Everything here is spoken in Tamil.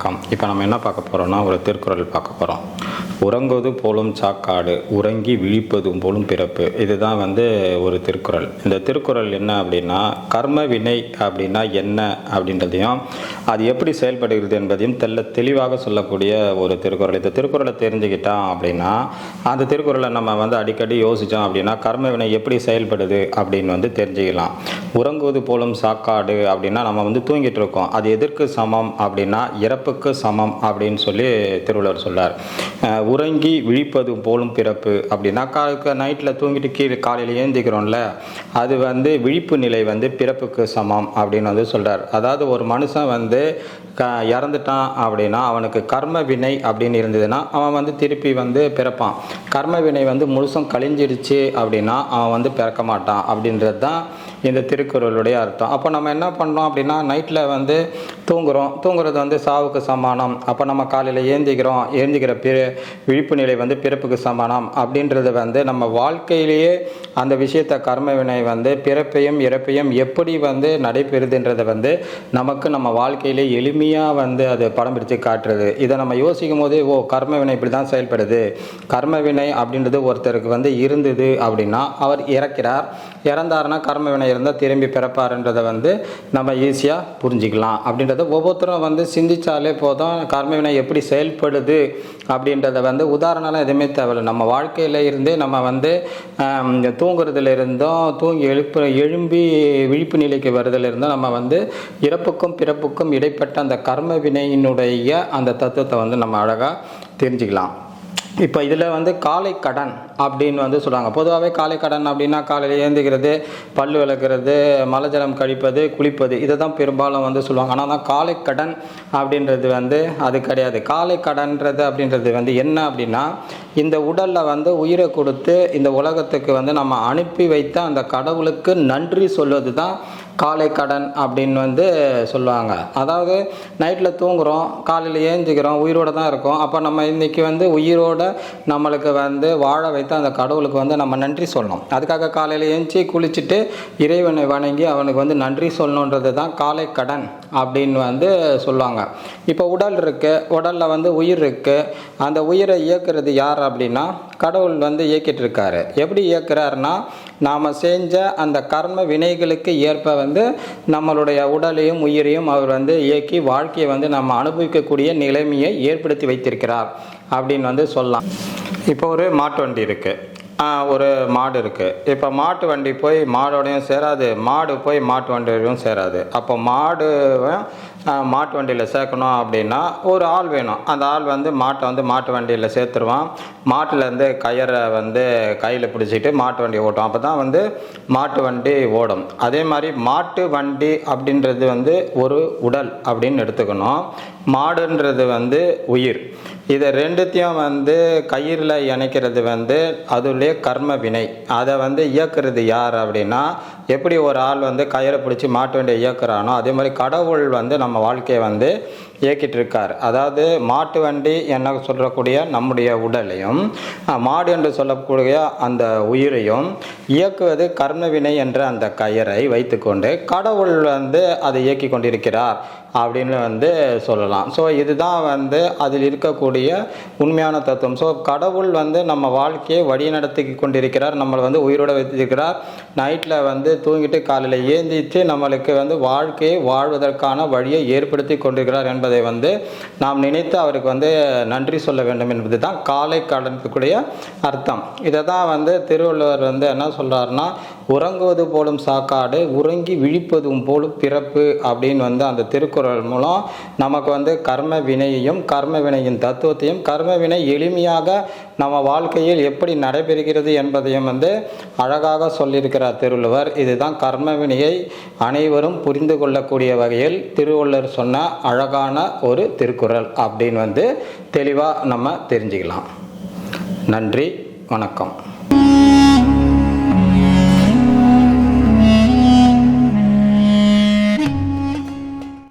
வணக்கம். இப்போ நம்ம என்ன பார்க்க போகிறோம்னா ஒரு திருக்குறள் பார்க்க போகிறோம் உறங்குவது போலும் சாக்காடு உறங்கி விழிப்பதும் போலும் பிறப்பு. இதுதான் வந்து ஒரு திருக்குறள். இந்த திருக்குறள் என்ன அப்படின்னா கர்ம வினை அப்படின்னா என்ன அப்படின்றதையும் அது எப்படி செயல்படுகிறது என்பதையும் தெல்ல தெளிவாக சொல்லக்கூடிய ஒரு திருக்குறள். இந்த திருக்குறளை தெரிஞ்சுக்கிட்டோம் அப்படின்னா அந்த திருக்குறளை நம்ம வந்து அடிக்கடி யோசித்தோம் அப்படின்னா கர்ம வினை எப்படி செயல்படுது அப்படின்னு வந்து தெரிஞ்சுக்கலாம். உறங்குவது போலும் சாக்காடு அப்படின்னா நம்ம வந்து தூங்கிட்டு இருக்கோம். அது எதற்கு சமம் அப்படின்னா இறப்புக்கு சமம் அப்படின்னு சொல்லி திருவள்ளுவர் சொல்றார். உறங்கி விழிப்பது போலும் பிறப்பு. அப்படின்னா கா நைட்டில் தூங்கிட்டு கீழே காலையில் ஏந்திக்கிறோம்ல அது வந்து விழிப்பு நிலை வந்து பிறப்புக்கு சமம் அப்படின்னு வந்து சொல்கிறார் அதாவது ஒரு மனுஷன் வந்து க இறந்துட்டான் அப்படின்னா அவனுக்கு கர்ம வினை அப்படின்னு இருந்ததுன்னா அவன் வந்து திருப்பி வந்து பிறப்பான். கர்ம வினை வந்து முழுசும் கழிஞ்சிருச்சு அப்படின்னா அவன் வந்து பிறக்க மாட்டான் அப்படின்றது தான் இந்த திருக்குறளுடைய அர்த்தம். அப்போ நம்ம என்ன பண்ணோம் அப்படின்னா நைட்டில் வந்து தூங்குறோம். தூங்குறது வந்து சாவுக்கு சமானம். அப்போ நம்ம காலையில் ஏந்திக்கிறோம். ஏந்திக்கிற பிற விழிப்பு நிலை வந்து பிறப்புக்கு சமானம். அப்படின்றது வந்து நம்ம வாழ்க்கையிலேயே அந்த விஷயத்தை கர்ம வினை வந்து பிறப்பையும் இறப்பையும் எப்படி வந்து நடைபெறுதுன்றதை வந்து நமக்கு நம்ம வாழ்க்கையிலே எளிமையாக வந்து அது படம் பிடிச்சு காட்டுறது. இதை நம்ம யோசிக்கும் போதே ஓ கர்ம வினை இப்படி தான் செயல்படுது. கர்ம வினை அப்படின்றது ஒருத்தருக்கு வந்து இருந்தது அப்படின்னா அவர் இறக்கிறார். இறந்தாருன்னா கர்ம வினை இருந்தால் திரும்பி பிறப்பாருன்றதை வந்து நம்ம ஈஸியாக புரிஞ்சிக்கலாம். அப்படின்றத ஒவ்வொருத்தரும் வந்து சிந்திச்சாலே போதும். கர்ம வினை எப்படி செயல்படுது அப்படின்றத வந்து உதாரணம்லாம் எதுவுமே தேவையில்லை. நம்ம வாழ்க்கையில் இருந்தே நம்ம வந்து தூங்குறதுல இருந்தும் தூங்கி எழுப்பு எழும்பி விழிப்பு நிலைக்கு வருதுல இருந்தும் நம்ம வந்து இறப்புக்கும் பிறப்புக்கும் இடைப்பட்ட அந்த கர்ம வினையினுடைய அந்த தத்துவத்தை வந்து நம்ம அழகாக தெரிஞ்சுக்கலாம். இப்போ இதில் வந்து காலை கடன் அப்படின்னு வந்து சொல்கிறாங்க பொதுவாகவே காலை கடன் அப்படின்னா காலையில் ஏந்துக்கிறது பல் விளக்குறது மலஜலம் கழிப்பது குளிப்பது இதை தான் பெரும்பாலும் வந்து சொல்லுவாங்க. ஆனால் தான் காலை கடன் அப்படின்றது வந்து அது கிடையாது. காலை கடன்றது அப்படின்றது வந்து என்ன அப்படின்னா இந்த உடலில் வந்து உயிரை கொடுத்து இந்த உலகத்துக்கு வந்து நம்ம அனுப்பி வைத்த அந்த கடவுளுக்கு நன்றி சொல்வது தான் காலை கடன் அப்படின்னு வந்து சொல்லுவாங்க. அதாவது நைட்டில் தூங்குறோம் காலையில் ஏஞ்சிக்கிறோம் உயிரோடு தான் இருக்கோம். அப்போ நம்ம இன்றைக்கி வந்து உயிரோட நம்மளுக்கு வந்து வாழ வைத்து அந்த கடவுளுக்கு வந்து நம்ம நன்றி சொல்லணும். அதுக்காக காலையில் ஏஞ்சி குளிச்சுட்டு இறைவனை வணங்கி அவனுக்கு வந்து நன்றி சொல்லணுன்றது தான் காலை கடன். அப்படின்னு வந்து சொல்லுவாங்க. இப்போ உடல் இருக்குது உடலில் வந்து உயிர் இருக்குது அந்த உயிரை இயக்குறது யார் அப்படின்னா கடவுள் வந்து இயக்கிட்டு இருக்காரு எப்படி இயக்குறாருன்னா நாம் செஞ்ச அந்த கர்ம வினைகளுக்கு ஏற்ப வந்து நம்மளுடைய உடலையும் உயிரையும் அவர் வந்து இயக்கி வாழ்க்கையை வந்து நம்ம அனுபவிக்கக்கூடிய நிலைமையை ஏற்படுத்தி வைத்திருக்கிறார் அப்படின்னு வந்து சொல்லலாம். இப்போ ஒரு மாட்டு வண்டி இருக்குது ஒரு மாடு இருக்குது இப்போ மாட்டு வண்டி போய் மாடோடையும் சேராது. மாடு போய் மாட்டு வண்டியோடையும் சேராது. அப்போ மாடு மாட்டு வண்டியில் சேர்க்கணும் அப்படின்னா ஒரு ஆள் வேணும். அந்த ஆள் வந்து மாட்டை வந்து மாட்டு வண்டியில் சேர்த்துருவான். மாட்டிலேருந்து கயரை வந்து கையில் பிடிச்சிட்டு மாட்டு வண்டி ஓட்டும். அப்போ தான் வந்து மாட்டு வண்டி ஓடும். அதே மாதிரி மாட்டு வண்டி அப்படின்றது வந்து ஒரு உடல் அப்படின்னு எடுத்துக்கணும். மாடுன்றது வந்து உயிர். இதை ரெண்டுத்தையும் வந்து கயிறில் இணைக்கிறது வந்து அதுலேயே கர்ம வினை. அதை வந்து இயக்குறது யார் அப்படின்னா எப்படி ஒரு ஆள் வந்து கயிறை பிடிச்சி மாட்டு வண்டியை இயக்குறானோ அதே மாதிரி கடவுள் வந்து நம்ம வாழ்க்கையை வந்து இயக்கிட்டு இருக்கார் அதாவது மாட்டு வண்டி என்ன சொல்லக்கூடிய நம்முடைய உடலையும் மாடு என்று சொல்லக்கூடிய அந்த உயிரையும் இயக்குவது கர்மவினை என்ற அந்த கயரை வைத்துக்கொண்டு கடவுள் வந்து அதை இயக்கி கொண்டிருக்கிறார் அப்படின்னு வந்து சொல்லலாம். ஸோ இதுதான் வந்து அதில் இருக்கக்கூடிய உண்மையான தத்துவம். ஸோ கடவுள் வந்து நம்ம வாழ்க்கையை வழிநடத்தி கொண்டிருக்கிறார் நம்மளை வந்து உயிரோட வைத்திருக்கிறார். நைட்டில் வந்து தூங்கிட்டு காலையில் ஏந்திச்சு நம்மளுக்கு வந்து வாழ்க்கையை வாழ்வதற்கான வழியை ஏற்படுத்தி கொண்டிருக்கிறார் என்பது வந்து நாம் நினைத்து அவருக்கு வந்து நன்றி சொல்ல வேண்டும் என்பது தான் காலை கடனுக்குரிய அர்த்தம். இதை தான் வந்து திருவள்ளுவர் வந்து என்ன சொல்கிறாருன்னா உறங்குவது போலும் சாக்காடு உறங்கி விழிப்பதும் போலும் பிறப்பு அப்படின்னு வந்து அந்த திருக்குறள் மூலம் நமக்கு வந்து கர்ம வினையையும் கர்ம வினையின் தத்துவத்தையும் கர்ம வினை எளிமையாக நம்ம வாழ்க்கையில் எப்படி நடைபெறுகிறது என்பதையும் வந்து அழகாக சொல்லியிருக்கிறார் திருவள்ளுவர். இதுதான் கர்ம வினையை அனைவரும் புரிந்து கொள்ளக்கூடிய வகையில் திருவள்ளுவர் சொன்ன அழகான ஒரு திருக்குறள் அப்படின்னு வந்து தெளிவாக நம்ம தெரிஞ்சுக்கலாம். நன்றி வணக்கம்.